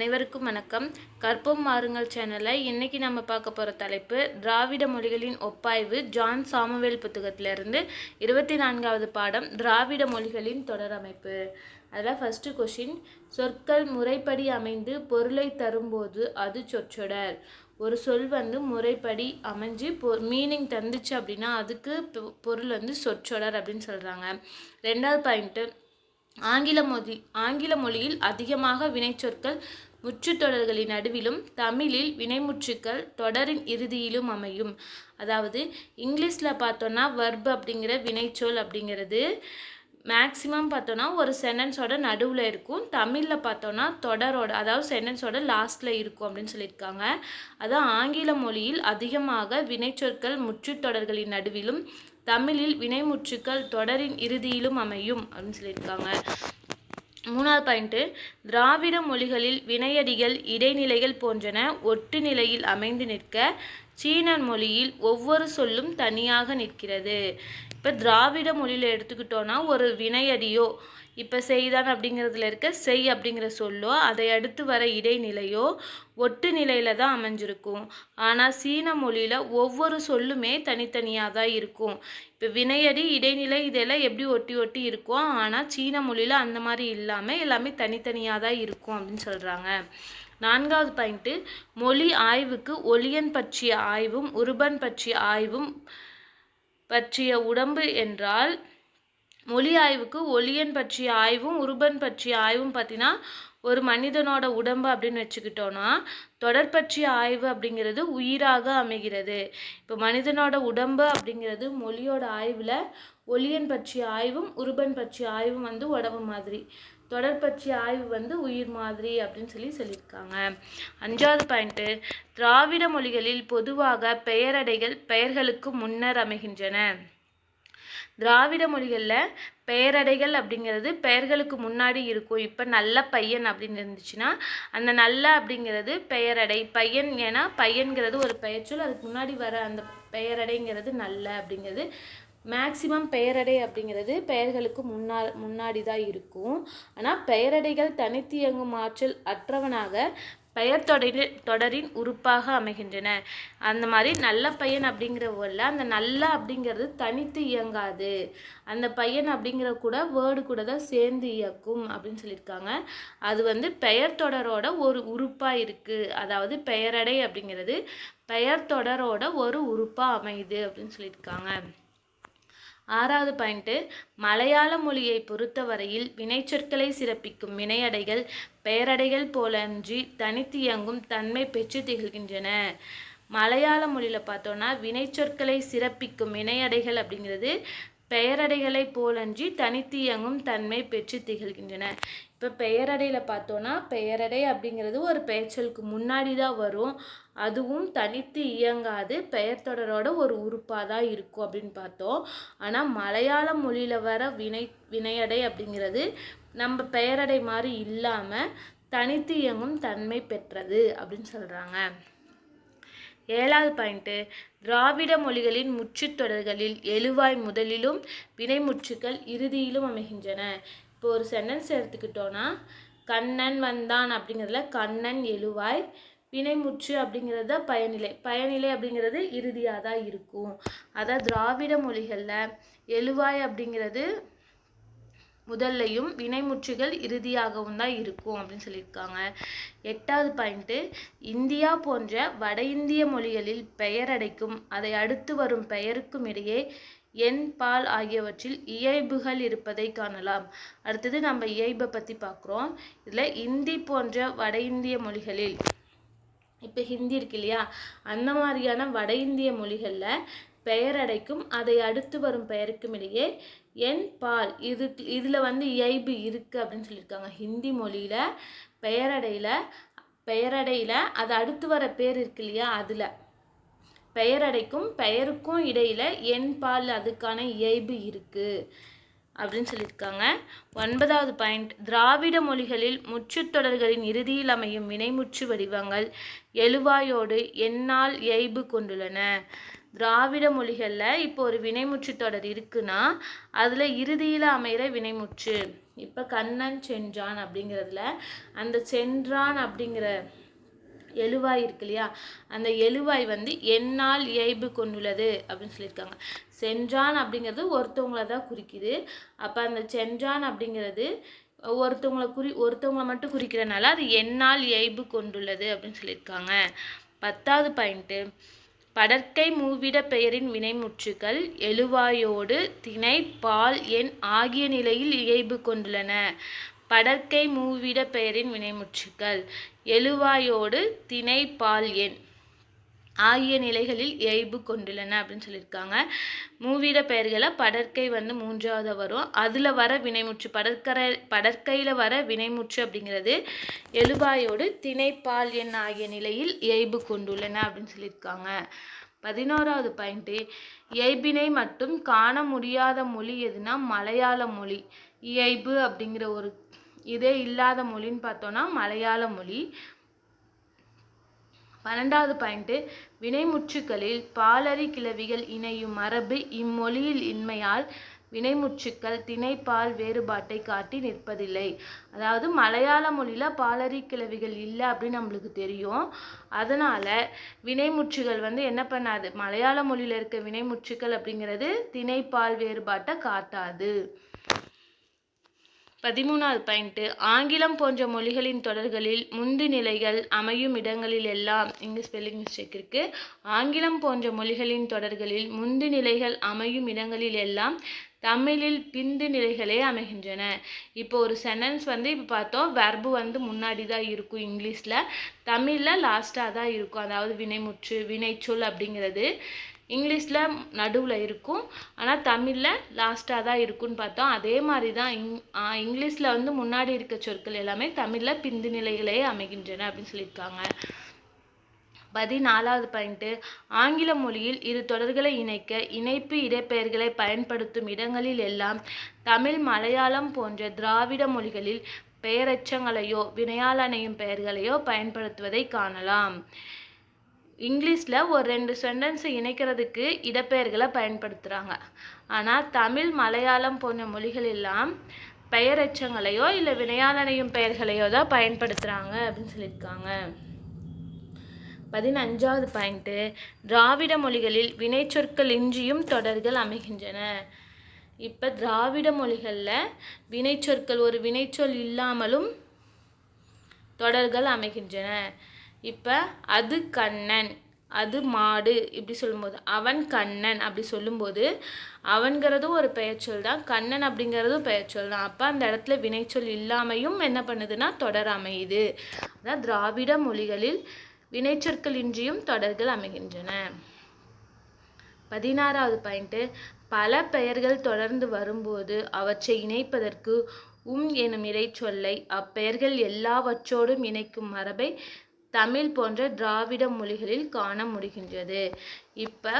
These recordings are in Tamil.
அனைவருக்கும் வணக்கம். கற்போம் மாறுங்கள் சேனலில் இன்னைக்கு நம்ம பார்க்க போகிற தலைப்பு திராவிட மொழிகளின் ஒப்பாய்வு ஜான் சாமுவேல் புத்தகத்திலிருந்து இருபத்தி நான்காவது பாடம் திராவிட மொழிகளின் தொடரமைப்பு அதில் ஃபஸ்ட்டு கொஷின் சொற்கள் முறைப்படி அமைந்து பொருளை தரும்போது அது சொற்றொடர். ஒரு சொல் வந்து முறைப்படி அமைஞ்சு பொ மீனிங் தந்துச்சு அப்படின்னா அதுக்கு பொ- பொருள் வந்து சொற்றொடர் அப்படின்னு சொல்கிறாங்க ரெண்டாவது பாயிண்ட்டு ஆங்கில மொழி ஆங்கில மொழியில் அதிகமாக வினைச்சொற்கள் முற்றுத்தொடர்களின் நடுவிலும் தமிழில் வினைமுற்றுக்கள் தொடரின் இறுதியிலும் அமையும். அதாவது இங்கிலீஷில் பார்த்தோன்னா வர்ப் அப்படிங்கிற வினைச்சொல் அப்படிங்கிறது மேக்ஸிமம் பார்த்தோன்னா ஒரு சென்டென்ஸோட நடுவில் இருக்கும். தமிழில் பார்த்தோன்னா தொடரோட அதாவது சென்டென்ஸோட லாஸ்ட்டில் இருக்கும் அப்படின்னு சொல்லியிருக்காங்க. அதான் ஆங்கில மொழியில் அதிகமாக வினைச்சொற்கள் முற்றுத்தொடர்களின் நடுவிலும் தமிழில் வினைமுற்றுக்கள் தொடரின் இறுதியிலும் அமையும் அப்படின்னு சொல்லியிருக்காங்க. மூணாவது பாயிண்ட்டு திராவிட மொழிகளில் வினையடிகள் இடைநிலைகள் போன்றன ஒட்டு நிலையில் அமைந்து நிற்க சீன மொழியில் ஒவ்வொரு சொல்லும் தனியாக நிற்கிறது. இப்போ திராவிட மொழியில் எடுத்துக்கிட்டோன்னா ஒரு வினையடியோ இப்போ செய்தான் அப்படிங்கிறதுல இருக்க செய் அப்படிங்கிற சொல்லோ அதை அடுத்து வர இடைநிலையோ ஒட்டு நிலையில் தான் அமைஞ்சிருக்கும். ஆனால் சீன மொழியில் ஒவ்வொரு சொல்லுமே தனித்தனியாக தான் இருக்கும். இப்போ வினையடி இடைநிலை இதெல்லாம் எப்படி ஒட்டி ஒட்டி இருக்கும் ஆனால் சீன மொழியில் அந்த மாதிரி இல்லாமல் எல்லாமே தனித்தனியாக தான் இருக்கும் அப்படின்னு சொல்கிறாங்க நான்காவது பாயிண்ட்டு மொழி ஆய்வுக்கு ஒளியன் பற்றிய ஆய்வும் உருபன் பற்றிய ஆய்வும் பற்றிய உடம்பு என்றால் மொழி ஆய்வுக்கு ஒளியன் பற்றிய ஆய்வும் உருபன் பற்றிய ஆய்வும் பார்த்தீங்கன்னா ஒரு மனிதனோட உடம்பு அப்படின்னு வச்சுக்கிட்டோன்னா தொடர் பற்றிய ஆய்வு அப்படிங்கிறது உயிராக அமைகிறது. இப்போ மனிதனோட உடம்பு அப்படிங்கிறது மொழியோட ஆய்வில் ஒளியன் பற்றிய ஆய்வும் உருபன் பற்றிய ஆய்வும் வந்து உடம்பு மாதிரி. தொடர் பற்றிய ஆய்வு வந்து உயிர் மாதிரி அப்படின்னு சொல்லி சொல்லியிருக்காங்க. அஞ்சாவது பாயிண்ட்டு திராவிட மொழிகளில் பொதுவாக பெயரடைகள் பெயர்களுக்கு முன்னர் அமைகின்றன. திராவிட மொழிகளில் பெயரடைகள் அப்படிங்கிறது பெயர்களுக்கு முன்னாடி இருக்கும். இப்போ நல்ல பையன் அப்படின்னு இருந்துச்சுன்னா அந்த நல்ல அப்படிங்கிறது பெயரடை. பையன் ஏன்னா பையன்கிறது ஒரு பெயர்ச்சொல். அதுக்கு முன்னாடி வர அந்த பெயரடைங்கிறது நல்ல அப்படிங்கிறது மேக்சிமம் பெயரடை அப்படிங்கிறது பெயர்களுக்கு முன்னா முன்னாடி தான் இருக்கும். ஆனால் பெயரடைகள் தனித்து இயங்கும் ஆற்றல் அற்றவனாக பெயர் தொடரின் தொடரின் உறுப்பாக அமைகின்றன. அந்த மாதிரி நல்ல பையன் அப்படிங்கிற வேர்டில் அந்த நல்ல அப்படிங்கிறது தனித்து இயங்காது. அந்த பையன் அப்படிங்கிற கூட வேர்டு கூட தான் சேர்ந்து இயக்கும் அப்படின்னு சொல்லியிருக்காங்க. அது வந்து பெயர் தொடரோட ஒரு உறுப்பாக இருக்குது அதாவது பெயரடை அப்படிங்கிறது பெயர் தொடரோட ஒரு உறுப்பாக அமையுது அப்படின்னு சொல்லியிருக்காங்க. ஆறாவது பாயிண்ட்டு மலையாள மொழியை பொறுத்தவரையில் வினைச்சொற்களை சிறப்பிக்கும் வினையடைகள் பெயரடைகள் போலன்றி தனித்து இயங்கும் தன்மை பெற்று திகழ்கின்றன. மலையாள மொழியில் பார்த்தோன்னா வினைச்சொற்களை சிறப்பிக்கும் வினையடைகள் அப்படிங்கிறது பெயரடைகளை போலன்றி தனித்து இயங்கும் தன்மை பெற்று திகழ்கின்றன. இப்போ பெயரடையில் பார்த்தோன்னா பெயரடை அப்படிங்கிறது ஒரு பெயர்ச்சொலுக்கு முன்னாடி தான் வரும். அதுவும் தனித்து இயங்காது பெயர் தொடரோட ஒரு உறுப்பாக தான் இருக்கும் அப்படின்னு பார்த்தோம். ஆனால் மலையாள மொழியில் வர வினை வினையடை அப்படிங்கிறது நம்ம பெயரடை மாதிரி இல்லாமல் தனித்து இயங்கும் தன்மை பெற்றது அப்படின்னு சொல்கிறாங்க ஏழாவது பாயிண்ட்டு திராவிட மொழிகளின் முற்றுத்தொடர்களில் எழுவாய் முதலிலும் வினைமுற்றுக்கள் இறுதியிலும் அமைகின்றன. இப்போ ஒரு சென்டென்ஸ் எடுத்துக்கிட்டோன்னா கண்ணன் வந்தான் அப்படிங்கிறதுல கண்ணன் எழுவாய் வினைமுற்று அப்படிங்கிறது தான் பயனிலை. பயனிலை அப்படிங்கிறது இறுதியாக தான் இருக்கும். அதான் திராவிட மொழிகளில் எழுவாய் அப்படிங்கிறது முதல்லையும் வினைமுற்றுகள் இறுதியாகவும் தான் இருக்கும் அப்படின்னு சொல்லியிருக்காங்க. எட்டாவது பாயிண்ட்டு இந்தியா போன்ற வட இந்திய மொழிகளில் பெயரடைக்கும் அதை அடுத்து வரும் பெயருக்கும் இடையே எண் பால் ஆகியவற்றில் இயைபுகள் இருப்பதை காணலாம். அடுத்தது நம்ம இயைபை பற்றி பார்க்குறோம். இதில் இந்தி போன்ற வட இந்திய மொழிகளில் இப்போ ஹிந்தி இருக்கு இல்லையா? அந்த மாதிரியான வட இந்திய மொழிகளில் பெயரடைக்கும் அதை அடுத்து வரும் பெயருக்கும் இடையே என் பால் இது இதில் வந்து இயைபு இருக்குது அப்படின்னு சொல்லியிருக்காங்க. ஹிந்தி மொழியில் பெயரடையில் பெயரடையில் அது அடுத்து வர பேர் இருக்கு இல்லையா? அதில். பெயரடைக்கும் பெயருக்கும் இடையில் என் பால் அதுக்கான இயைபு இருக்குது அப்படின்னு சொல்லியிருக்காங்க. ஒன்பதாவது பாயிண்ட். திராவிட மொழிகளில் முற்றுத்தொடர்களின் இறுதியில் அமையும் வினைமுற்று வடிவங்கள் எழுவாயோடு என்னால் இயைபு கொண்டுள்ளன. திராவிட மொழிகளில் இப்போ ஒரு வினைமுற்று தொடர் இருக்குன்னா அதில் இறுதியில் அமைகிற வினைமுற்று இப்போ கண்ணன் சென்றான் அப்படிங்கிறதுல அந்த சென்றான் அப்படிங்கிற எழுவாய் இருக்கு இல்லையா அந்த எழுவாய் வந்து என்னால் இயல்பு கொண்டுள்ளது அப்படின்னு சொல்லியிருக்காங்க. சென்றான் அப்படிங்கிறது ஒருத்தவங்கள தான் குறிக்குது. அப்போ அந்த சென்றான் அப்படிங்கிறது ஒருத்தவங்கள குறி ஒருத்தவங்களை மட்டும் குறிக்கிறனால அது என்னால் இயல்பு கொண்டுள்ளது அப்படின்னு சொல்லியிருக்காங்க. பத்தாவது பாயிண்ட்டு. படற்கை மூவிட பெயரின் வினைமுற்றுகள் எழுவாயோடு திணை பால் எண் ஆகிய நிலையில் இயல்பு கொண்டுள்ளன. படற்கை மூவிட பெயரின் வினைமுற்றுகள் எழுவாயோடு திணைப்பால் எண். ஆகிய நிலைகளில் இயல்பு கொண்டுள்ளன அப்படின்னு சொல்லியிருக்காங்க. மூவிட பெயர்களை படற்கை வந்து மூன்றாவது வரும். அதில் வர வினைமுற்று படற்கரை படற்கையில் வர வினைமுற்று அப்படிங்கிறது எழுவாயோடு திணைப்பால் எண் ஆகிய நிலையில் இயல்பு கொண்டுள்ளன அப்படின்னு சொல்லியிருக்காங்க. பதினோராவது பாயிண்ட்டு இயல்பினை மட்டும் காண முடியாத மொழி எதுனா மலையாள மொழி. இயல்பு அப்படிங்கிற ஒரு இதே இல்லாத மொழின்னு பார்த்தோன்னா மலையாள மொழி. பன்னெண்டாவது பாயிண்ட்டு வினைமுற்றுக்களில் பாலரி கிளவிகள் இணையும் மரபு இம்மொழியில் இன்மையால் வினைமுற்றுக்கள் திணைப்பால் வேறுபாட்டை காட்டி நிற்பதில்லை. அதாவது மலையாள மொழியில் பாலரி கிளவிகள் இல்லை அப்படின்னு நம்மளுக்கு தெரியும். அதனால் வினைமுற்றுகள் வந்து என்ன பண்ணாது? மலையாள மொழியில் இருக்க வினைமுற்றுக்கள் அப்படிங்கிறது திணைப்பால் வேறுபாட்டை காட்டாது. பதிமூணாவது பாயிண்ட்டு ஆங்கிலம் போன்ற மொழிகளின் தொடர்களில் முந்து நிலைகள் அமையும் இடங்களில் எல்லாம் இங்கே ஸ்பெல்லிங் மிஸ்டேக் இருக்குது ஆங்கிலம் போன்ற மொழிகளின் தொடர்களில் முந்து நிலைகள் அமையும் இடங்களில் எல்லாம் தமிழில் பிந்து நிலைகளே அமைகின்றன. இப்போ ஒரு சென்டென்ஸ் வந்து இப்போ பார்த்தோம் வெர்பு வந்து முன்னாடி தான் இருக்கும் இங்கிலீஷில். தமிழில் லாஸ்ட்டாக தான் இருக்கும். அதாவது வினைமுற்று வினைச்சொல் அப்படிங்கிறது. இங்கிலீஷில் நடுவில் இருக்கும். ஆனால் தமிழில் லாஸ்ட்டாக தான் இருக்கும்னு பார்த்தோம். அதே மாதிரி தான் இங் இங்கிலீஷில் வந்து முன்னாடி இருக்க சொற்கள் எல்லாமே தமிழில் பிந்து நிலைகளே அமைகின்றன அப்படின்னு சொல்லியிருக்காங்க. பதினாலாவது பாயிண்ட்டு ஆங்கில மொழியில் இரு தொடர்களை இணைக்க இணைப்பு இடப்பெயர்களை பயன்படுத்தும் இடங்களில் எல்லாம் தமிழ் மலையாளம் போன்ற திராவிட மொழிகளில் பெயரெச்சங்களையோ வினையாளனையும் பெயர்களையோ பயன்படுத்துவதை காணலாம். இங்கிலீஷில் ஒரு ரெண்டு சென்டென்ஸை இணைக்கிறதுக்கு இடப்பெயர்களை பயன்படுத்துகிறாங்க ஆனால் தமிழ் மலையாளம் போன்ற மொழிகள் எல்லாம் பெயரெச்சங்களையோ இல்லை வினையாளனையும் பெயர்களையோ தான் பயன்படுத்துகிறாங்க அப்படின்னு சொல்லியிருக்காங்க. பதினஞ்சாவது பாயிண்ட்டு திராவிட மொழிகளில் வினைச்சொற்கள் இன்றியும் தொடர்கள் அமைகின்றன. இப்போ திராவிட மொழிகளில் வினைச்சொற்கள் ஒரு வினைச்சொல் இல்லாமலும் தொடர்கள் அமைகின்றன. இப்போ அது கண்ணன் அது மாடு இப்படி சொல்லும்போது அவன் கண்ணன் அப்படி சொல்லும்போது அவன்கிறதும் ஒரு பெயர்ச்சொல் தான் கண்ணன் அப்படிங்கிறதும் பெயர்ச்சொல் தான். அப்போ அந்த இடத்துல வினைச்சொல் இல்லாமையும் என்ன பண்ணுதுன்னா தொடர் அமையுது. அதான் திராவிட மொழிகளில் வினைச்சொற்கள் இன்றியும் தொடர்கள் அமைகின்றன. பதினாறாவது பாயிண்ட்டு பல பெயர்கள் தொடர்ந்து வரும்போது அவற்றை இணைப்பதற்கு உம் எனும் இறைச்சொல்லை அப்பெயர்கள் எல்லாவற்றோடும் இணைக்கும் மரபை தமிழ் போன்ற திராவிட மொழிகளில் காண முடிகின்றது. இப்போ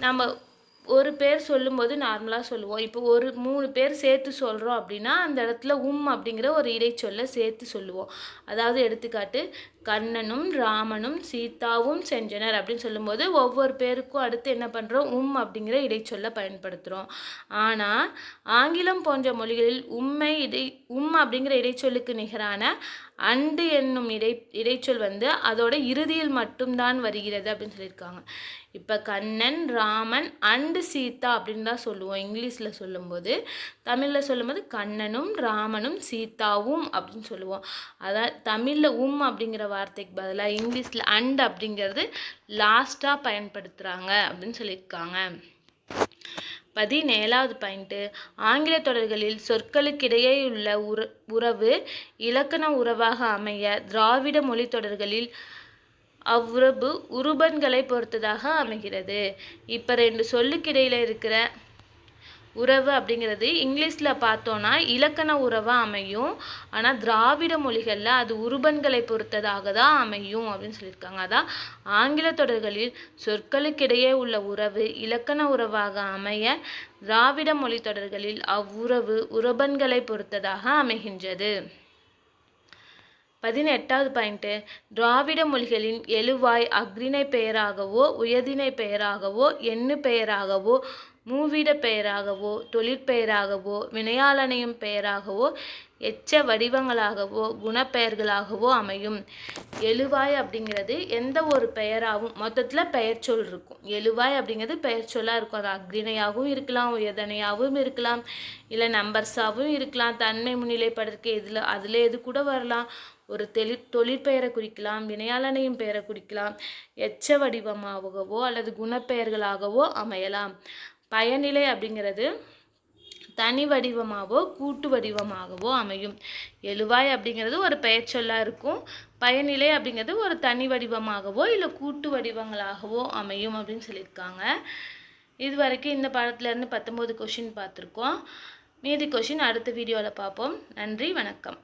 நம்ம ஒரு பேர் சொல்லும்போது நார்மலாக சொல்லுவோம். இப்போ ஒரு மூணு பேர் சேர்த்து சொல்கிறோம் அப்படின்னா அந்த இடத்துல உம் அப்படிங்கிற ஒரு இடைச்சொல்லை சேர்த்து சொல்லுவோம். அதாவது எடுத்துக்காட்டு கண்ணனும் ராமனும் சீதாவும் செஞ்சனர் அப்படின்னு சொல்லும்போது ஒவ்வொரு பேருக்கும் அடுத்து என்ன பண்ணுறோம் உம் அப்படிங்கிற இடைச்சொல்லை பயன்படுத்துகிறோம் ஆனால் ஆங்கிலம் போன்ற மொழிகளில் உம்மை இடை உம் அப்படிங்கிற இடைச்சொல்லுக்கு நிகரான அண்டு என்னும் இடை இடைச்சொல் வந்து அதோட இறுதியில் மட்டும்தான் வருகிறது அப்படின்னு சொல்லியிருக்காங்க. இப்போ கண்ணன் ராமன் அண்டு சீதா அப்படின்னு தான் சொல்லுவோம் இங்கிலீஷில் சொல்லும்போது. தமிழில் சொல்லும்போது கண்ணனும் ராமனும் சீதாவும் அப்படின்னு சொல்லுவோம். அதான் தமிழில் உம் அப்படிங்கிற வார்த்தைக்கு பதிலாக இங்கிலீஷில் அண்ட் அப்படிங்கிறது லாஸ்ட்டாக பயன்படுத்துகிறாங்க அப்படின்னு சொல்லியிருக்காங்க. பதினேழாவது பாயிண்ட்டு ஆங்கில தொடர்களில் சொற்களுக்கிடையே உள்ள உற உறவு இலக்கண உறவாக அமைய திராவிட மொழி தொடர்களில் அவ்வுறவு உருபன்களை பொறுத்ததாக அமைகிறது. இப்போ ரெண்டு சொல்லுக்கிடையில் இருக்கிற உறவு அப்படிங்கிறது இங்கிலீஷில் பார்த்தோன்னா இலக்கண உறவாக அமையும். ஆனால் திராவிட மொழிகளில் அது உருபன்களை பொறுத்ததாக தான் அமையும் அப்படின்னு சொல்லியிருக்காங்க. அதான் ஆங்கில தொடர்களில் சொற்களுக்கிடையே உள்ள உறவு இலக்கண உறவாக அமைய திராவிட மொழி தொடர்களில் அவ்வுறவு உருபன்களை பொறுத்ததாக அமைகின்றது. பதினெட்டாவது பாயிண்ட்டு திராவிட மொழிகளின் எழுவாய் அக்ரிணை பெயராகவோ உயர்திணை பெயராகவோ எண்ணு பெயராகவோ மூவிட பெயராகவோ தொழிற்பெயராகவோ வினையாளனையும் பெயராகவோ எச்ச வடிவங்களாகவோ குணப்பெயர்களாகவோ அமையும். எழுவாய் அப்படிங்கிறது எந்த ஒரு பெயராகவும் மொத்தத்தில் பெயர் சொல் இருக்கும். எழுவாய் அப்படிங்கிறது பெயர் சொல்லாக இருக்கும். அது அக்ரிணையாகவும் இருக்கலாம் உயர்தனையாகவும் இருக்கலாம் இல்லை நம்பர்ஸாகவும் இருக்கலாம் தன்மை முன்னிலைப்படுறதுக்கு இதில் அதில் எது கூட வரலாம். ஒரு தெளி தொழிற்பெயரை குறிக்கலாம் வினையாளனையும் பெயரை குறிக்கலாம் எச்ச வடிவமாகவோ அல்லது குணப்பெயர்களாகவோ அமையலாம். பயனிலை அப்படிங்கிறது தனி வடிவமாகவோ கூட்டு வடிவமாகவோ அமையும். எழுவாய் அப்படிங்கிறது ஒரு பெயர்ச்சொல்லாக இருக்கும். பயனிலை அப்படிங்கிறது ஒரு தனி வடிவமாகவோ இல்லை கூட்டு வடிவங்களாகவோ அமையும் அப்படின்னு சொல்லியிருக்காங்க. இது வரைக்கும் இந்த பாடத்துலேருந்து பத்தொம்போது கொஷின் பார்த்துருக்கோம். மீதி கொஷின் அடுத்த வீடியோவில் பார்ப்போம். நன்றி வணக்கம்.